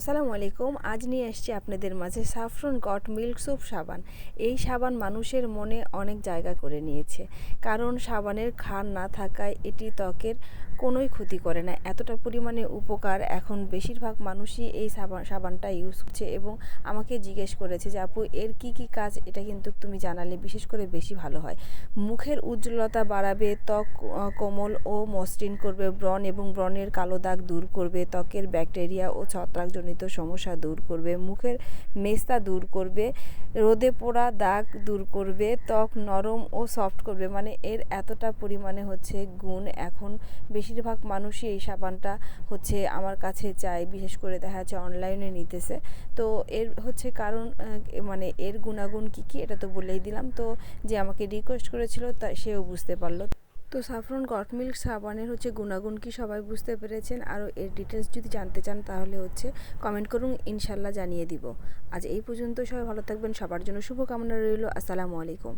আসসালামু আলাইকুম, আজ নিয়ে এসেছি আপনাদের মাঝে সাফরন গট মিল্ক সুপ সাবান। এই সাবান মানুষের মনে অনেক জায়গা করে নিয়েছে। কারণ সাবানের খান না থাকায় এটি ত্বকের কোনোই ক্ষতি করে না। এতটা পরিমাণে উপকার এখন বেশিরভাগ মানুষই এই সাবান, সাবানটা ইউজ করছে এবং আমাকে জিজ্ঞেস করেছে যে, আপু, এর কি কি কাজ? এটা কিন্তু তুমি জানালে বিশেষ করে বেশি ভালো হয়। মুখের উজ্জ্বলতা বাড়াবে, ত্বক কোমল ও মসৃণ করবে, ব্রণ এবং ব্রণের কালো দাগ দূর করবে, ত্বকের ব্যাকটেরিয়া ও ছত্রাকজনিত সমস্যা দূর করবে, মুখের মেস্তা দূর করবে, রোদে পোড়া দাগ দূর করবে, ত্বক নরম ও সফট করবে মানে এর এতটা পরিমাণে হচ্ছে গুণ। এখন বেশিরভাগ মানুষই এই সাবানটা হচ্ছে আমার কাছে চায়, বিশেষ করে দেখা যাচ্ছে অনলাইনে নিতেছে। তো এর হচ্ছে কারণ মানে এর গুণাগুণ কী কী এটা তো বলেই দিলাম। তো যে আমাকে রিকোয়েস্ট করেছিল, তা সেও বুঝতে পারল। তো সাফরন গট মিল্ক সাবানের হচ্ছে গুণাগুণ কি সবাই বুঝতে পেরেছেন? আর এর ডিটেলস যদি জানতে চান তাহলে হচ্ছে কমেন্ট করুন, ইনশাল্লাহ জানিয়ে দিব। আজ এই পর্যন্ত সবাই ভালো থাকবেন, সবার জন্য শুভকামনা রইল, আসসালামু আলাইকুম।